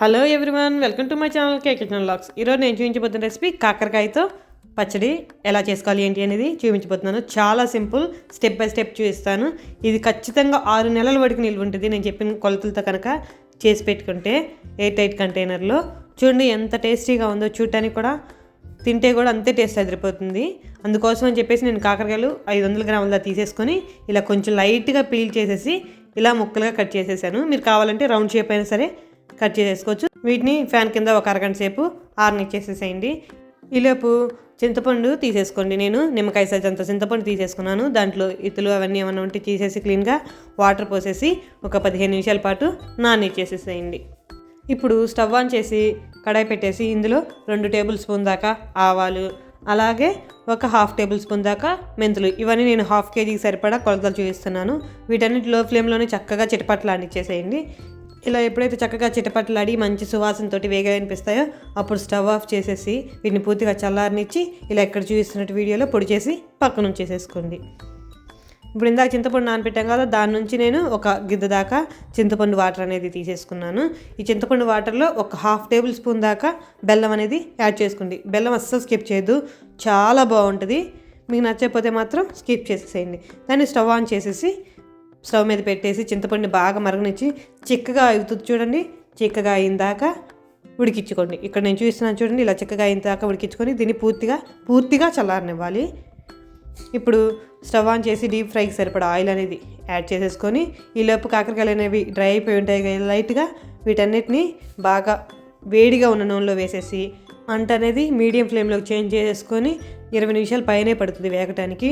Hello everyone welcome to my channel cake kitchen lux ఈరోజు నేను చూపించబోతున్న recipe కాకరకాయతో పచ్చడి ఎలా చేసుకోవాలి ఏంటి అనేది చూపించబోతున్నాను. చాలా సింపుల్ స్టెప్ బై స్టెప్ చూపిస్తాను. ఇది ఖచ్చితంగా ఆరు నెలల వరకు నిల్వ ఉంటుంది. నేను చెప్పిన కొలతలతో కనుక చేసి పెట్టుకుంటే ఎయిర్ టైట్ కంటైనర్లో చూడండి ఎంత టేస్టీగా ఉందో. చూడటానికి కూడా తింటే కూడా అంతే టేస్ట్ అదిరిపోతుంది. అందుకోసం అని చెప్పేసి నేను కాకరకాయలు ఐదు వందల గ్రాముల తీసేసుకొని ఇలా కొంచెం లైట్గా పీల్ చేసేసి ఇలా ముక్కలుగా కట్ చేసేసాను. మీరు కావాలంటే రౌండ్ షేప్ అయినా సరే కట్ చేసేసుకోవచ్చు. వీటిని ఫ్యాన్ కింద ఒక అరగంట సేపు ఆరనిచ్చేసేసేయండి ఈలోపు చింతపండు తీసేసుకోండి. నేను నిమ్మకాయ సైజ్ అంత చింతపండు తీసేసుకున్నాను. దాంట్లో ఇతులు అవన్నీ ఏమైనా ఉంటే తీసేసి క్లీన్గా వాటర్ పోసేసి ఒక పదిహేను నిమిషాల పాటు నానిచ్చేసేసేయండి ఇప్పుడు స్టవ్ ఆన్ చేసి కడాయి పెట్టేసి ఇందులో రెండు టేబుల్ స్పూన్ దాకా ఆవాలు అలాగే ఒక హాఫ్ టేబుల్ స్పూన్ దాకా మెంతులు. ఇవన్నీ నేను హాఫ్ కేజీకి సరిపడా కొలతలు చూపిస్తున్నాను. వీటన్నిటి లో ఫ్లేమ్లోనే చక్కగా చిటపట్లు చేసేయండి ఇలా ఎప్పుడైతే చక్కగా చిటపట్లాడి మంచి సువాసనతోటి వేగా అనిపిస్తాయో అప్పుడు స్టవ్ ఆఫ్ చేసేసి వీటిని పూర్తిగా చల్లారనిచ్చి ఇలా ఇక్కడ చూపిస్తున్నట్టు వీడియోలో పొడి చేసి పక్కన ఉంచేసేసుకోండి ఇప్పుడు ఇందాక చింతపండు నానబెట్టాం కదా దాని నుంచి నేను ఒక గిద్ద దాకా చింతపండు వాటర్ అనేది తీసేసుకున్నాను. ఈ చింతపండు వాటర్లో ఒక హాఫ్ టేబుల్ స్పూన్ దాకా బెల్లం అనేది యాడ్ చేసుకోండి. బెల్లం అస్సలు స్కిప్ చేయొద్దు చాలా బాగుంటుంది. మీకు నచ్చకపోతే మాత్రం స్కిప్ చేసేసేయండి. దాన్ని స్టవ్ ఆన్ చేసేసి స్టవ్ మీద పెట్టేసి చింతపండు బాగా మరగనిచ్చి చిక్కగా అవుతుంది చూడండి. చిక్కగా అయిందాక ఉడికించుకోండి. ఇక్కడ నేను చూస్తున్నాను చూడండి ఇలా చిక్కగా అయిన దాకా ఉడికించుకొని దీన్ని పూర్తిగా పూర్తిగా చల్లారనివ్వాలి. ఇప్పుడు స్టవ్ ఆన్ చేసి డీప్ ఫ్రైకి సరిపడా ఆయిల్ అనేది యాడ్ చేసేసుకొని ఈ లోపు కాకరకాయలు అనేవి డ్రై అయిపోయి ఉంటాయి కదా లైట్గా వీటన్నిటిని బాగా వేడిగా ఉన్న నూనెలో వేసేసి మంట అనేది మీడియం ఫ్లేమ్లోకి చేంజ్ చేసేసుకొని ఇరవై నిమిషాలు పైనే పడుతుంది వేగటానికి.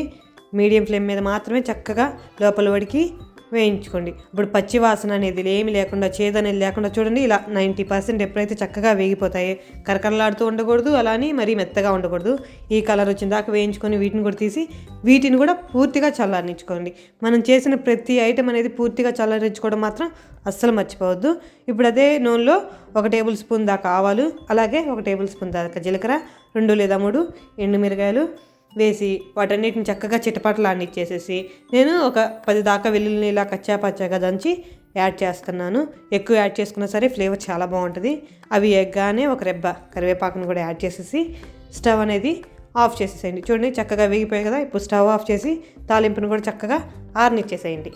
మీడియం ఫ్లేమ్ మీద మాత్రమే చక్కగా లోపల వడికి వేయించుకోండి. ఇప్పుడు పచ్చి వాసన అనేది ఏమి లేకుండా చేదు అనేది లేకుండా చూడండి ఇలా నైంటీ పర్సెంట్ ఎప్పుడైతే చక్కగా వేగిపోతాయి. కరకరలాడుతూ ఉండకూడదు అలానే మరీ మెత్తగా ఉండకూడదు. ఈ కలర్ వచ్చిన దాకా వేయించుకొని వీటిని కూడా తీసి వీటిని కూడా పూర్తిగా చల్లారించుకోండి మనం చేసిన ప్రతి ఐటెం అనేది పూర్తిగా చల్లారించుకోవడం మాత్రం అస్సలు మర్చిపోవద్దు. ఇప్పుడు అదే నూనెలో ఒక టేబుల్ స్పూన్ దాకా ఆవాలు అలాగే ఒక టేబుల్ స్పూన్ దాకా జీలకర్ర రెండు లేదా మూడు ఎండుమిరగాయలు వేసి వాటన్నిటిని చక్కగా చిటపటలాడిచ్చేసేసి నేను ఒక పది దాకా వెల్లుల్లి ఇలా కచ్చా పచ్చాగా దంచి యాడ్ చేస్తున్నాను. ఎక్కువ యాడ్ చేసుకున్నా సరే ఫ్లేవర్ చాలా బాగుంటుంది. అవి ఎగ్గానే ఒక రెబ్బ కరివేపాకును కూడా యాడ్ చేసేసి స్టవ్ అనేది ఆఫ్ చేసేసేయండి. చూడండి చక్కగా వేగిపోయాయి కదా ఇప్పుడు స్టవ్ ఆఫ్ చేసి తాలింపును కూడా చక్కగా ఆరనిచ్చేసేయండి.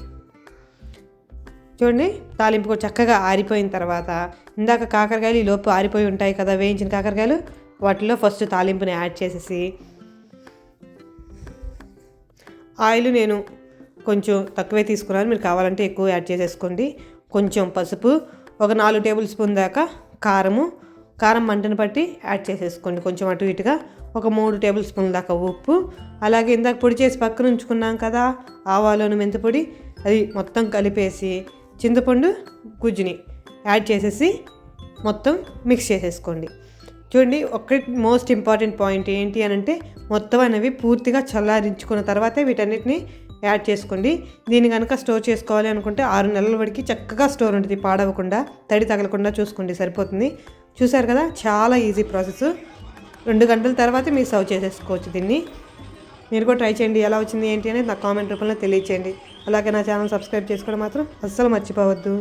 చూడండి తాలింపు కూడా చక్కగా ఆరిపోయిన తర్వాత ఇందాక కాకరకాయలు ఈ లోపు ఆరిపోయి ఉంటాయి కదా వేయించిన కాకరకాయలు వాటిలో ఫస్ట్ తాలింపుని యాడ్ చేసేసి ఆయిల్ నేను కొంచెం తక్కువే తీసుకున్నాను. మీరు కావాలంటే ఎక్కువ యాడ్ చేసేసుకోండి. కొంచెం పసుపు ఒక నాలుగు టేబుల్ స్పూన్ దాకా కారము. కారం మంటను బట్టి యాడ్ చేసేసుకోండి. కొంచెం అటు ఇటుగా ఒక మూడు టేబుల్ స్పూన్ దాకా ఉప్పు. అలాగే ఇందాక పొడి చేసి పక్కన ఉంచుకున్నాం కదా ఆవాలను మెంతిపొడి అది మొత్తం కలిపేసి చింతపండు గుజ్జుని యాడ్ చేసేసి మొత్తం మిక్స్ చేసేసుకోండి. చూడండి ఒకటి మోస్ట్ ఇంపార్టెంట్ పాయింట్ ఏంటి అని అంటే మొత్తం అనేవి పూర్తిగా చల్లారించుకున్న తర్వాతే వీటన్నిటిని యాడ్ చేసుకోండి. దీన్ని కనుక స్టోర్ చేసుకోవాలి అనుకుంటే ఆరు నెలల వరకు చక్కగా స్టోర్ ఉంటుంది పాడవకుండా తడి తగలకుండా చూసుకోండి సరిపోతుంది. చూసారు కదా చాలా ఈజీ ప్రాసెస్ రెండు గంటల తర్వాత మీరు సర్వ్ చేసేసుకోవచ్చు దీన్ని. మీరు కూడా ట్రై చేయండి ఎలా వచ్చింది ఏంటి అనేది నాకు కామెంట్ రూపంలో తెలియచేయండి. అలాగే నా ఛానల్ సబ్స్క్రైబ్ చేసుకోవడం మాత్రం అస్సలు మర్చిపోవద్దు.